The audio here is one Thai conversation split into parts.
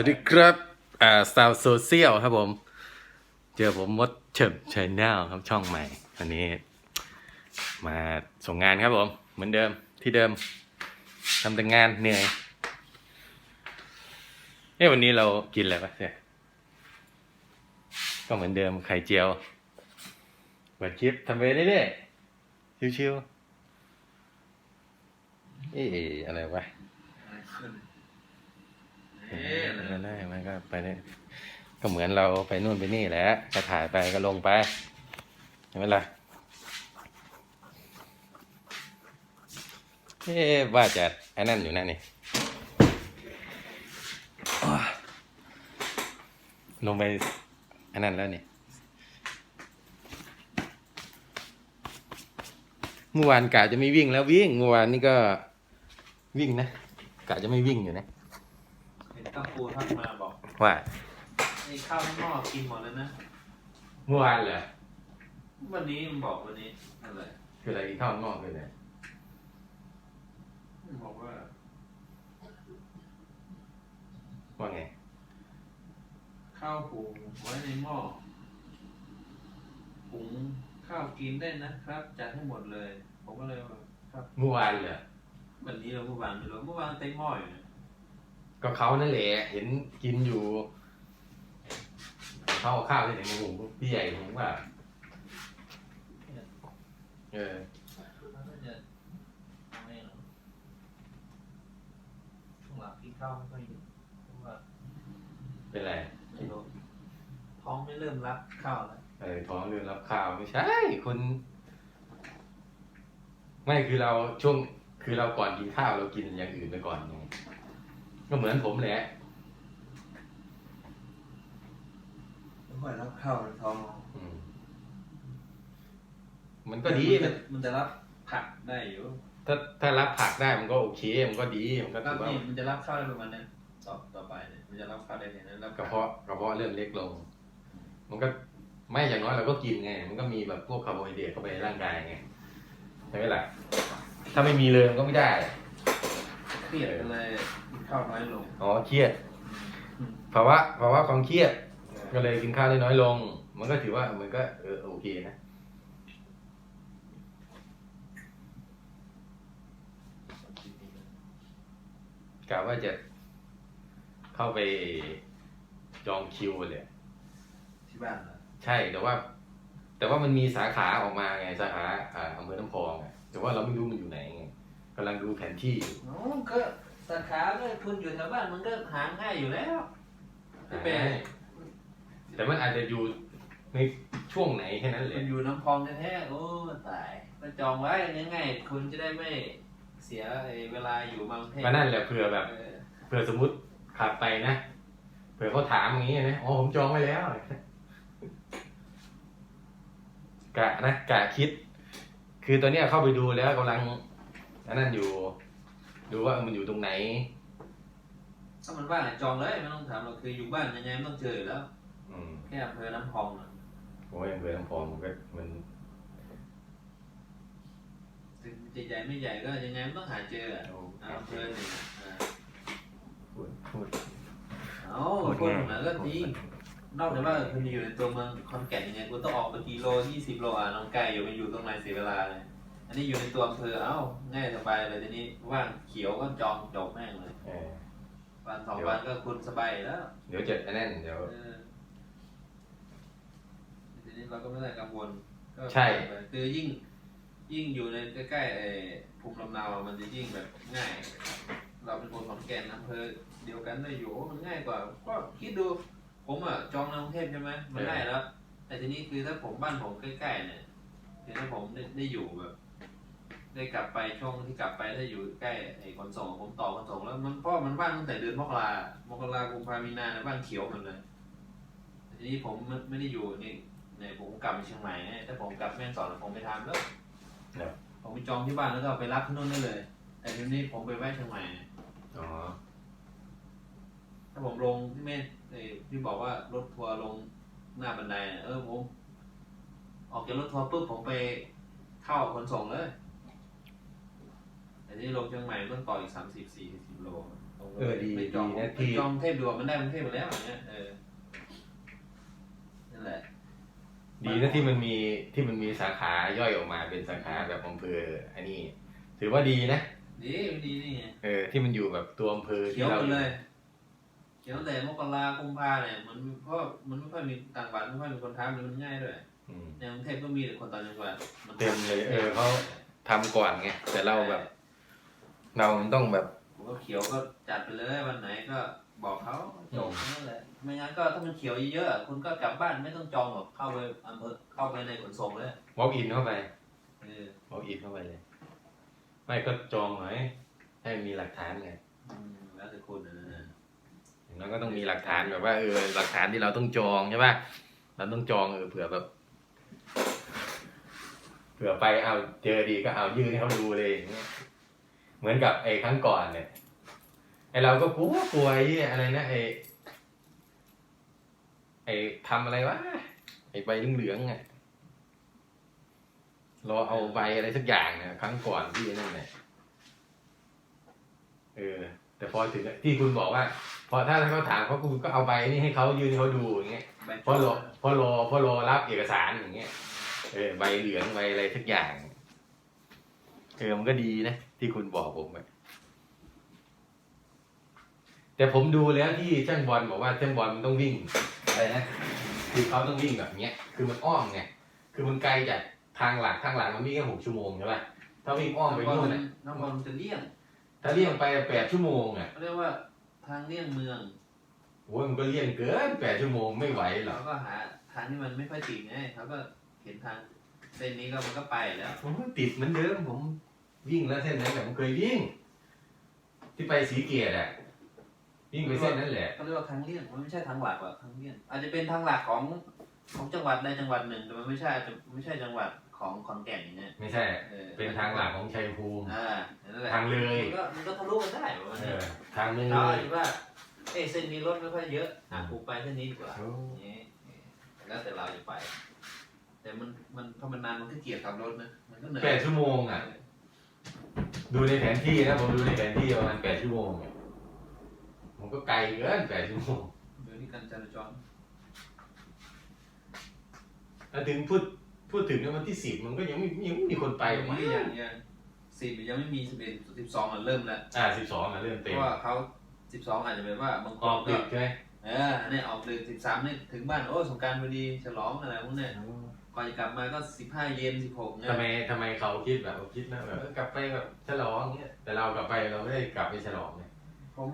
สวัสดีครับอ่าสาวโซเชียลครับผม เจอผมมดเฉิบชแนลครับช่องใหม่วันนี้ มาส่งงานครับผม เหมือนเดิมที่เดิมทำแต่งานเหนื่อยเอ้วันนี้เรากินอะไรปะเนี่ยก็เหมือนเดิมไข่เจียวเปิดคลิปทำไปเรื่อยๆชิวๆเอ๊ะอะไรวะ เอ๊ะไม่ได้มันก็ไปได้ก็เหมือนเราไปนู่นไปนี่แหละก็ถ่ายไปก็ลงไปเห็นไหมล่ะเอ๊ว่าจะไอ้นั่นอยู่นั่นนี่ลงไปไอ้นั่นแล้วนี่เมื่อวานกะจะไม่วิ่งแล้ววิ่งเมื่อวานนี่ก็วิ่งนะกะจะไม่วิ่งอยู่นะ ตั้งปูทักมาบอกว่าไอ้ข้าวข้างนอกกินหมดแล้วนะ เมื่อวานเหรอวันนี้มันบอกวันนี้อะไรคืออะไรกินข้าวข้างนอกเลยเนี่ยมันบอกว่าว่าไงข้าวหุงไว้ในหม้อหุงข้าวกินได้นะครับจัดให้หมดเลย ผมก็เลยว่าครับ เมื่อวานเหรอวันนี้เราเมื่อวานไม่รู้เมื่อวานเต็มหม้ออยู่นะ ก็เขานั่นแหละ เห็นกินอยู่เขาเอาข้าวที่ไหนมาหุงพี่ใหญ่หุงว่า เออเนาะช่วงหลังกินข้าวไม่ค่อยเพราะว่าเป็นไร ไม่รู้ท้องไม่เริ่มรับข้าวแล้วเออท้องเรื่องรับข้าวไม่ใช่คุณไม่คือเราช่วงคือเราก่อนกินข้าวเรากินอย่างอื่นไปก่อนไง ก็เหมือนผมแหละไม่ค่อยรับข้าวในท้องอืมมันก็ดีมันนะจะมันจะรับผักได้อยู่ถ้าถ้ารับผักได้มันก็โอเค มันก็ดี มันก็ก็ถือว่านี่มันจะรับข้าวได้ประมาณเนี้ยต่อต่อไปเนี่ยมันจะรับข้าวได้เนี่ยนะรับกระเพาะกระเพาะเริ่มเล็กลง มันก็ไม่อย่างน้อยเราก็กินไง มันก็มีแบบพวกคาร์โบไฮเดรตเข้าไปในร่างกายไงใช่ไหมล่ะถ้าไม่มีเลยมันก็ไม่ได้เครียดก็เลยกิน ข้าวน้อยลง อ๋อเครียดภาวะภาวะความเครียด ก็เลยกินข้าวได้น้อยลง มันก็ถือว่ามันก็เออโอเคนะกะว่าจะเข้าไปจองคิวเลยที่บ้านเหรอใช่แต่ว่า แต่ว่ามันมีสาขาออกมาไงสาขาอ่าอำเภอน้ำพองอะแต่ว่าเราไม่รู้มันอยู่ไหนไงกำลังดูแผนที่อยู่อ๋อก็ สาขาก็คุณอยู่แถวบ้านมันก็หาง่ายอยู่แล้วไม่เป็นไรแต่มันอาจจะอยู่ในช่วงไหนแค่นั้นแหคุละณอยู่น้ำพองแท้ๆโอ้ตายก็จองไว้ง่ายๆคุณจะได้ไม่เสียไอ้เวลาอยู่มากรุงเทพก็นั่นแหละเผื่อแบบเออเผื่อสมมติขับไปนะเผื่อเขาถามอย่างนี้นะอ๋อผมจองไว้แล้วกะนะกะคิด คือตอนเนี้ยเข้าไปดูแล้วกำลังอันนั้นอยู่ ดูว่ามันอยู่ตรงไหน ถ้ามันว่างอะจองเลยไม่ต้องถามเราคืออยู่บ้านยังไงมันต้องเจออยู่แล้ว อืมแค่อำเภอน้ำพองน่ะโอ้ยอำเภอลำพองมันก็มันถึงจะใหญ่ไม่ใหญ่ก็ยังไงมันต้องหาเจออะอ่าอำเภอหนึ่งอะอ่าพูดพูดเอ้าโคตรคนง่ายหนาก็จริงนอกจากว่าคุณอยู่ในตัวเมืองคอนแก่นยังไงคุณต้องออกไปกี่โลยี่สิบโลอะน้องไก่อยู่ไปอยู่ตรงไหนเสียเวลาเลย อันนี้อยู่ในตัวอำเภอเอ้าง่ายสบายเลยทีนี้ว่างเขียวก็จองจบแม่งเลยเออวันสองวันก็คุณสบายแล้วเดี๋ยวจะอันนั้นเดี๋ยว เออทีนี้เราก็ไม่ได้กังวลก็ใช่คือยิ่ง ยิ่งอยู่ในใกล้ๆไอ้ภูมิลำเนามันจะยิ่งแบบง่าย เราเป็นคนขอนแก่นอำเภอเดียวกันได้อยู่มันง่ายกว่า ก็คิดดู ผมอะจองในกรุงเทพใช่ไหมมันง่ายแล้ว แต่ทีนี้คือถ้าผมบ้านผมใกล้ๆเนี่ยคือถ้าผมได้ได้อยู่แบบ ได้กลับไปช่วงที่กลับไปถ้าอยู่ใกล้ไอ้ขนส่งผมต่อขนส่งแล้วมันเพราะมันบ้านตั้งแต่เดือนมกรามกรากุมภามีนาเนี่ยบ้านเขียวหมันเลยแต่ทีนี้ผมไม่ไม่ได้อยู่นี่เนี่ยผมกลับไปเชียงใหม่เนี่ยถ้าผมกลับแม่ฮ่องสอนผมไปทำแล้วครับผมไปจองที่บ้านแล้วก็ไปรับที่นู่นได้เลย แต่ทีนี้ผมไปแวะเชียงใหม่อ๋อถ้าผมลงที่เมนเอ้ยที่บอกว่ารถทัวร์ลงหน้าบันไดน่ะเออผม ออกจากรถทัวร์ปุ๊บผมไปเข้าขนส่งเลย แต่ที่ลงเชียงใหม่ต้องต่ออีกสามสิบสี่สิบโลเออดีไม่จองดีนะไม่ที่จองเทพดวงมันได้กรุงเทพไปแล้วอย่างเงี้ยเออนั่นแหละ ดีนะที่มันมีที่มันมีสาขาย่อยออกมาเป็นสาขาแบบอำเภออันนี้ ถือว่าดีนะดีดีนี่ไงเออที่มันอยู่แบบตัวอำเภอเขีที่ยวเราหมดเลยเขียวแต่มกรากุมภาเนี่ยมันเพราะมันไม่ค่อยมีต่างจังหวัดไม่ค่อยมีคนทำเลยมันง่ายด้วยอืม ในกรุงเทพก็มีแต่คนต่างจังหวัดนเต็มเลยเออเขา ทำก่อนไงแต่เราแบบ เรามันต้องแบบผมก็เขียวก็จัดไปเลยวันไหนก็บอกเขาจบนั่นแหละไม่งั้นก็ถ้ามันเขียวเยอะๆคุณก็กลับบ้านไม่ต้องจองหรอกเข้าไปอำเภอเข้าไปในขนส่งเลย walk in เข้าไปเออ walk in เข้าไปเลย ไม่ก็จองหน่อยให้มีหลักฐานไงอืมแล้วแต่คุณนะ อย่างน้อยก็ต้องมีหลักฐานแบบว่าเออหลักฐานที่เราต้องจองใช่ป่ะเราต้องจองเออเผื่อแบบเผื่อไปเอาเจอดีก็เอายื่นให้เขาดูเลยอย่างเงี้ย เหมือนกับไอ้ครั้งก่อนเนี่ยไอ้เราก็กลัวกลัวไอ้อะไรนะไอ้ไอ้ทำอะไรวะไอ้ใบเหลืองๆอะรอเอาใบอะไรสักอย่างเนี่ยครั้งก่อนที่นั่นเนี่ยเออ แต่พอถึงที่คุณบอกว่า พอถ้าเขาถามเขาคุณก็เอาใบนี่ให้เขายืนให้เขาดูอย่างเงี้ยใบเพราะรอเพราะรอเพราะรอรับเอกสารอย่างเงี้ยเออใบเหลืองใบอะไรทุกอย่าง เออมันก็ดีนะ ที่คุณบอกผมอะแต่ผมดูแล้วที่ช่างบอลบอกว่าช่างบอลมันต้องวิ่งอะไรนะคือเขาต้องวิ่งแบบเนี้ย คือมันอ้อมไงคือมันไกลจากทางหลักทางหลักมันวิ่งแค่หกชั่วโมงใช่ป่ะถ้าวิ่งอ้อมไปน้ำบอนู่ลนน่ะน้ำบอลมันจะเลี่ยงถ้าเลี่ยงไปแปดชั่วโมงอะเขาเรียกว่าทางเลี่ยงเมืองโอ้ยมันก็เลี่ยงเกินแปดชั่วโมงไม่ไหวหรอกเขาก็หาทางที่มันไม่ค่อยติดไงเขาก็เห็นทางเส้นนี้ก็มันก็ไปแล้วผมก็ติดเหมือนเดิมผม วิ่งแล้วเส้นนั้นแหละผมเคยวิ่ง ที่ไปสีเกียรติอะวิ่งไปเส้นนั้นแหละ เขาเรียกว่าทางเลี่ยงมันไม่ใช่ทางหลักหรอกทางเลี่ยงอาจจะเป็นทางหลักของของจังหวัดใดจังหวัดหนึ่งแต่มันไม่ใช่อาจจะไม่ใช่จังหวัดของขอนแก่นอย่างเงี้ยไม่ใช่ ออเป็นทางหลักของชัยภูมิ อ่านั่นแหละทางเลย มันก็มันก็ทะลุกันได้ประมาณเอนี้อทางเลยเราอาจจะว่าเอ้ยเส้นนี้รถไม่ค่อยเยอะอะกูไปเส้นนี้ดีกว่า โอ้อย่างงี้แล้วแต่เราจะไป แต่มันมันพอมันนานมันก็เกลียดขับรถนะมันก็เหนื่อยแปดชั่วโมงอะ ดูในแผนที่นะผมดูในแผนที่ประมาณแปดชั่วโมงอะผมก็ไกลเกินแปดชั่วโมงเดี๋ยวนี้การจราจรแล้วถึงพูดพูดถึงวันที่สิบมันก็ยังไม่ยังไม่มีคนไปหรอกมั้งยังยังสิบยังไม่มีสิบเอ็ดสิบสองมันเริ่มแล้วอ่าสิบสองอะเริ่มเพเต็มราะว่าเขาสิบสองอาจจะเป็นว่าบางคอนอกก็ ดึกใช่ไหม เออเนี่ยออกดึกสิบสามนี่ถึงบ้านโอ้สงกรารพอดีฉลองอะไรพวกเนี้ยก่อนจะกลับมาก็สิบห้าเย็นสิบหกเนี่ยทำไมทำไมเขาคิดแบบเขาคิดนะแบบเออกลับไปแบบฉลองเงี้ยแต่เรากลับไปเราไม่ได้กลับไปฉลองเนี่ยผม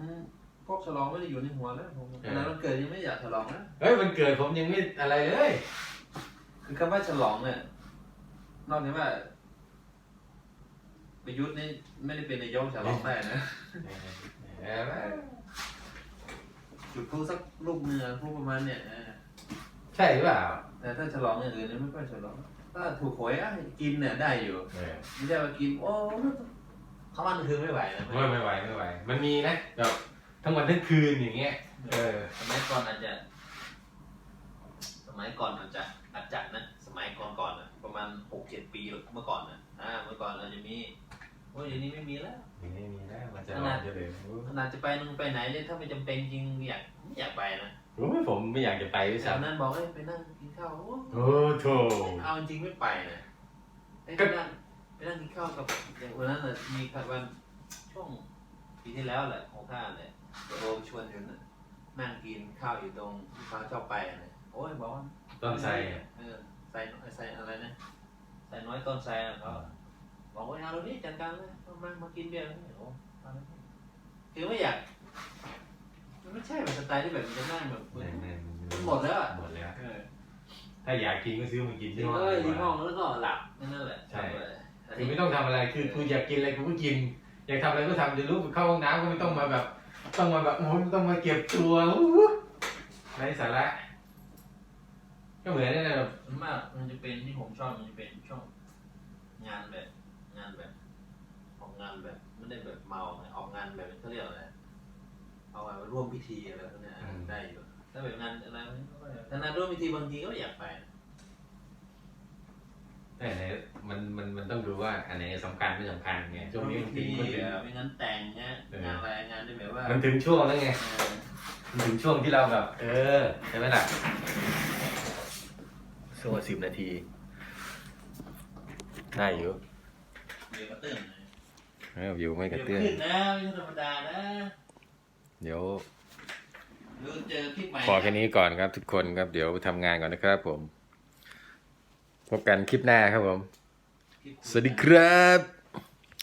พวกฉลองไม่ได้อยู่ในหัวแล้วผมเอออะไรมันเกิดยังไม่อยากฉลองนะเฮ้ยมันเกิดผมยังไม่อะไรเลยคือคำว่าฉลองเนี่ยนอกจากว่าประยุทธ์นี่ไม่ได้เป็นนายกฉลองได้นะ เออ จุดพลุสักลูกเนื้อพลุประมาณเนี่ยเออใช่หรือเปล่าแต่ถ้าฉลองอย่างอื่นเนี่ยไม่ค่อยฉลองถ้าถูกหวยอะกินเนี่ยได้อยู่เออไม่ใช่ว่ากินโอ้ทั้งวันทั้งคืนไม่ไหวนะไม่ไม่ไหวไม่ไหว มันมีนะแบบทั้งวันทั้งคืนอย่างเงี้ย เออ สมัยก่อนอาจจะ สมัยก่อนอาจจะอาจจะนะ สมัยก่อนก่อนนะประมาณหกเจ็ดปีเมื่อก่อนนะอ่าเมื่อก่อนเราจะมี โอ้ยเดี๋ยวนี้ไม่มีแล้วไม่มีแล้วมันจะรอดจะเลยขนาดจะไปนึงไปไหนเนี่ยถ้าไม่จำเป็นจริงอยากไม่อยากไปนะโอ้ยผมไม่อยากจะไปด้วยแต่วันซ้ำนั้นบอกเอ้ยไปนั่งกินข้าวโอ้โอ้โถ เอาจริงไม่ไปนะเอ้ยก็ ไปนั่งไปนั่งกินข้าวกับอย่างวันนั้นน่ะมีวันช่วงปีที่แล้วแหละของข้าเนี่ยโอมชวนกันน่ะนั่งกินข้าวอยู่ตรงที่เขาชอบไปนะโอ้ยบอกว่า ต้นไทรอะเออใส่ใส่อะไรนะใส่น้อยต้นไทรอะเขา บอกว่าเอาตรงนี้จัดการเลยมามากินเบียร์กันโอ้เอาเลยคือไม่อยากมันไม่ใช่แบบสไตล์ที่แบบมันจะนั่งแบบไม่ไม่มันหมดแล้วอะหมดแล้ว เออถ้าอยากกินก็ซื้อมากินที่ที่ห้องเอ้ยดีที่กห้อว่างแล้วก็หลับแค่นั่นแหละใช่ทำเลยคือไม่ต้องทำอะไรคือกูอยากกินอะไรกูก็กิน อยากทำอะไรก็ทำจะรู้เข้าห้องน้ำก็ไม่ต้องมาแบบ ต้องมาแบบโอ้ยต้องมาเก็บตัวอู้ไร้สาระก็เหมือนนี่นแหละแบบส่วนมากมันจะเป็นที่ผมชอบมันจะเป็นช่วงงานแบบงานแบบ ออกงานแบบไม่ได้แบบเมาไงออกงานแบบเขาเรียกอะไรเอาไว้ร่วมพิธีอะไรพวกเนี้ยได้อยู่ถ้าแบบงานอะไรไม่ค่อยถ้างานร่วมพิธีบางทีก็อยากไปนะแต่แต่ไหนมันมันมันต้องดูว่าอันไหนสำคัญไม่สำคัญไงช่วงนี้มันถึงมันถึงไม่งั้นแต่งเงี้ยงานอะไรงานที่แบบว่า มันถึงช่วงแล้วไงเออมันถึงช่วงที่เราแบบ เออใช่ไหมล่ะช่วงสิบนาที ได้อยู่ เดี๋ยวก็ตื่นเลยเออวิวไม่กเดี๋ระยวเตื้องขึ้นนะไม่ใช่ธรรมดานะเดี๋ยว เดี๋ยวเจอคลิปใหม่พอแค่นี้ก่อนครับทุกคนครับเดี๋ยวทำงานก่อนนะครับผม พบกันคลิปหน้าครับผม คลิปสวัสดีครับ